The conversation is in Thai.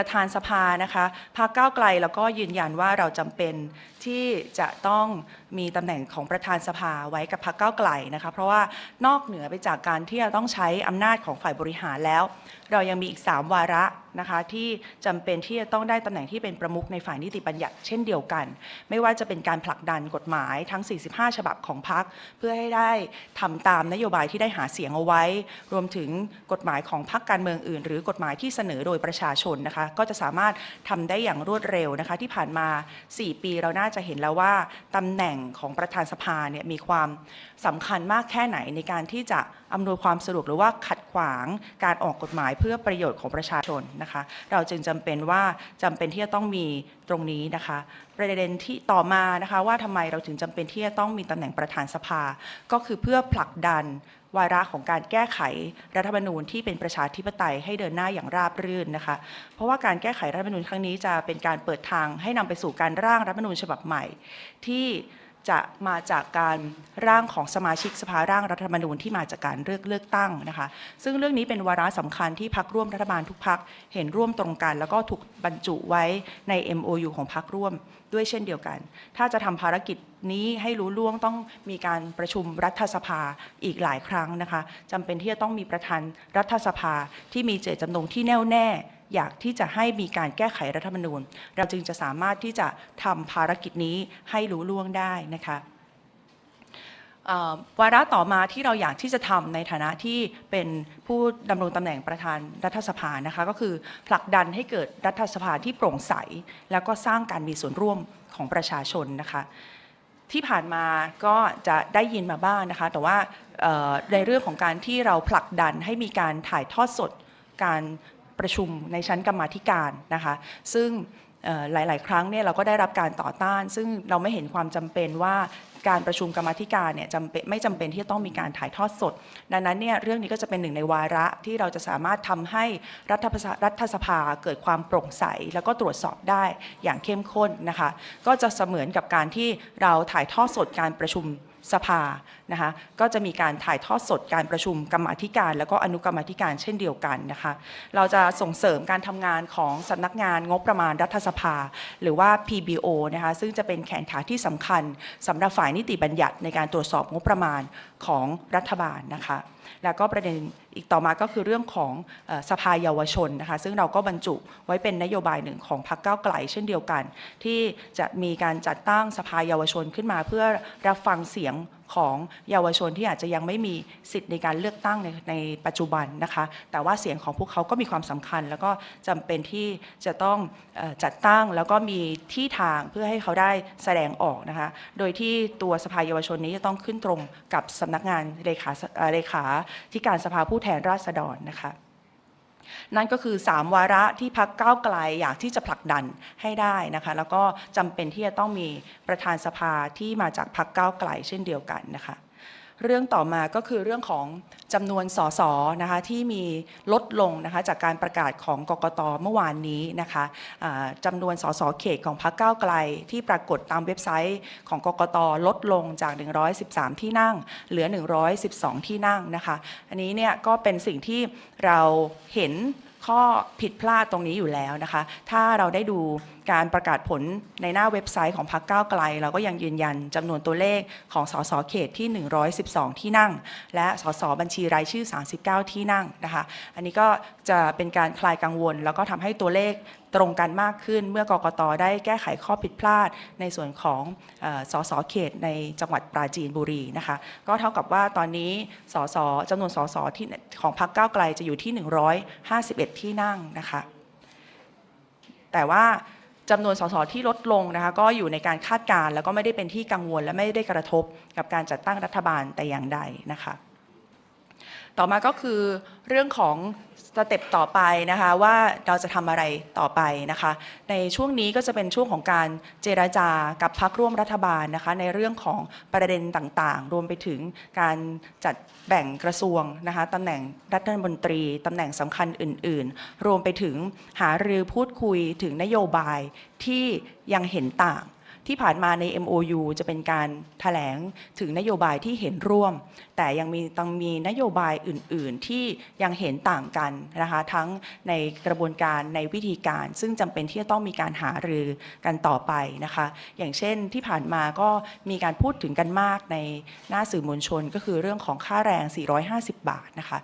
ประธานสภานะคะพรรคก้าวไกลแล้วก็ยืนยันว่าเราจำเป็นที่จะต้อง มีตำแหน่งของประธานสภาไว้กับพรรคก้าวไกลนะคะ เพราะว่านอกเหนือไปจากการที่เราต้องใช้อำนาจของฝ่ายบริหารแล้ว เรายังมีอีก 3 วาระนะคะที่จำเป็นที่จะต้องได้ตำแหน่งที่เป็นประมุขในฝ่ายนิติบัญญัติเช่นเดียวกัน ไม่ว่าจะเป็นการผลักดันกฎหมายทั้ง 45 ฉบับของพรรคเพื่อให้ได้ทำตามนโยบายที่ได้หาเสียงเอาไว้ รวมถึงกฎหมายของพรรคการเมืองอื่น หรือกฎหมายที่เสนอโดยประชาชนนะคะก็จะสามารถทำได้อย่างรวดเร็วนะคะที่ผ่านมา 4 ปีเราน่าจะเห็นแล้วว่าตำแหน่งของประธานสภาเนี่ยมีความสำคัญมากแค่ไหนในการที่จะอำนวยความสะดวกหรือว่าขัดขวางการออกกฎหมายเพื่อประโยชน์ของประชาชนนะคะ เราจึงจำเป็นว่าจำเป็นที่จะต้องมีตรงนี้นะคะ ประเด็นที่ต่อมานะคะว่าทำไมเราถึงจำเป็นที่จะต้องมีตำแหน่งประธานสภา ก็คือเพื่อผลักดันวาระของการแก้ไขรัฐธรรมนูญที่เป็นประชาธิปไตยให้เดินหน้าอย่างราบรื่นนะคะ เพราะว่าการแก้ไขรัฐธรรมนูญครั้งนี้จะเป็นการเปิดทางให้นำไปสู่การร่างรัฐธรรมนูญฉบับใหม่ ที่ จะมาจากการร่างของสมาชิกสภาร่างรัฐธรรมนูญที่มาจากการเลือกเลือกตั้งนะคะ ซึ่งเรื่องนี้เป็นวาระสำคัญที่พักร่วมรัฐบาลทุกพักเห็นร่วมตรงกัน แล้วก็ถูกบรรจุไว้ใน MOU ของพักร่วมด้วยเช่นเดียวกัน ถ้าจะทำภารกิจนี้ให้รู้ล่วงต้องมีการประชุมรัฐสภาอีกหลายครั้งนะคะจำเป็นที่จะต้องมีประธานรัฐสภาที่มีเจตจำนงที่แน่วแน่ อยากที่จะให้มีการแก้ไขรัฐธรรมนูญ เราจึงจะสามารถที่จะทำภารกิจนี้ให้รู้ล่วงได้นะคะวาระต่อมาที่เราอยากที่จะทำในฐานะที่เป็นผู้ดำรงตำแหน่งประธานรัฐสภานะคะก็คือผลักดันให้เกิดรัฐสภาที่โปร่งใส แล้วก็สร้างการมีส่วนร่วมของประชาชนนะคะที่ผ่านมาก็จะได้ยินมาบ้างนะคะ แต่ว่าในเรื่องของการที่เราผลักดันให้มีการถ่ายทอดสดการ ประชุมในชั้นกรรมาธิการนะคะ ซึ่งหลาย ๆ ครั้งเนี่ยเราก็ได้รับการต่อต้าน ซึ่งเราไม่เห็นความจำเป็นว่าการประชุมกรรมธิการเนี่ยจำเป็นไม่จำเป็นที่จะต้องมีการถ่ายทอดสด ดังนั้นเนี่ยเรื่องนี้ก็จะเป็นหนึ่งในวาระที่เราจะสามารถทำให้รัฐสรัฐสภาเกิดความโปร่งใส แล้วก็ตรวจสอบได้อย่างเข้มข้นนะคะ ก็จะเสมือนกับการที่เราถ่ายทอดสดการประชุม สภานะคะก็จะมีการถ่ายทอดสดการประชุมกรรมธิการ แล้วก็อนุกรรมธิการเช่นเดียวกันนะคะเราจะส่งเสริมการทำงานของสำนักงานงบประมาณรัฐสภา หรือว่า PBO นะคะซึ่งจะเป็นแขนขาที่สำคัญสำหรับฝ่ายนิติบัญญัติในการตรวจสอบงบประมาณของรัฐบาลนะคะ แล้วก็ประเด็นอีกต่อมาก็คือเรื่องของสภาเยาวชนนะคะซึ่งเราก็บรรจุไว้เป็นนโยบายหนึ่งของพรรคก้าวไกลเช่นเดียวกัน ที่จะมีการจัดตั้งสภาเยาวชนขึ้นมา เพื่อรับฟังเสียงของเยาวชนที่อาจจะยังไม่มีสิทธิ์ในการเลือกตั้งในในปัจจุบันนะคะ แต่ว่าเสียงของพวกเขาก็มีความสำคัญ แล้วก็จำเป็นที่จะต้องจัดตั้งแล้วก็มีที่ทางเพื่อให้เขาได้แสดงออกนะคะ โดยที่ตัวสภาเยาวชนนี้จะต้องขึ้นตรงกับสำนักงานเลขาเลขาที่การสภาผู้แทนราษฎรนะคะ นั่นก็คือ 3 วาระที่พักก้าวไกลอยากที่จะผลักดันให้ได้นะคะ แล้วก็จำเป็นที่จะต้องมีประธานสภาที่มาจากพักก้าวไกลเช่นเดียวกันนะคะ เรื่องต่อมาก็คือเรื่องของจำนวนสสนะคะที่มีลดลงนะคะจากการประกาศของกกตเมื่อวานนี้นะคะอ่าจำนวนสสเขตของพรรคก้าวไกล ที่ปรากฏตามเว็บไซต์ของกกตลดลงจาก 113 ที่นั่ง เหลือ 112 ที่นั่งนะคะ อันนี้เนี่ยก็เป็นสิ่งที่เราเห็น ข้อผิดพลาดตรงนี้อยู่แล้วนะคะ ถ้าเราได้ดูการประกาศผลในหน้าเว็บไซต์ของพรรคก้าวไกล เราก็ยังยืนยันจำนวนตัวเลขของสสเขตที่ 112 ที่นั่ง และสสบัญชีรายชื่อ 39 ที่นั่งนะคะ อันนี้ก็จะเป็นการคลายกังวล แล้วก็ทำให้ตัวเลข ตรงกันมากขึ้น เมื่อกกตได้แก้ไขข้อผิดพลาด ในส่วนของสสเขตในจังหวัดปราจีนบุรีนะคะก็เท่ากับว่าตอนนี้สสจำนวนสสที่ของพรรคก้าวไกลจะอยู่ที่ 151 ที่นั่งนะคะแต่ว่าจำนวนสสที่ลดลงนะคะก็อยู่ในการคาดการณ์แล้วก็ไม่ได้เป็นที่กังวล และไม่ได้กระทบกับการจัดตั้งรัฐบาลแต่อย่างใดนะคะ ต่อมาก็คือเรื่องของสเต็ปต่อไปนะคะว่าเราจะทำอะไรต่อไปนะคะ ในช่วงนี้ก็จะเป็นช่วงของการเจราจากับพักร่วมรัฐบาลนะคะ ในเรื่องของประเด็นต่างๆ รวมไปถึงการจัดแบ่งกระทรวงนะคะตำแหน่งรัฐมนตรีตำแหน่งสำคัญอื่นๆ รวมไปถึงหารือพูดคุยถึงนโยบายที่ยังเห็นต่าง ที่ผ่านมาใน MOU จะเป็นการแถลงถึงนโยบายที่เห็นร่วม แต่ยังมีต้องมีนโยบายอื่น ๆ ที่ยังเห็นต่างกันนะคะทั้งในกระบวนการในวิธีการ ซึ่งจำเป็นที่จะต้องมีการหารือกันต่อไปนะคะ อย่างเช่นที่ผ่านมาก็มีการพูดถึงกันมากในหน้าสื่อมวลชน ก็คือเรื่องของค่าแรง 450 บาทนะคะ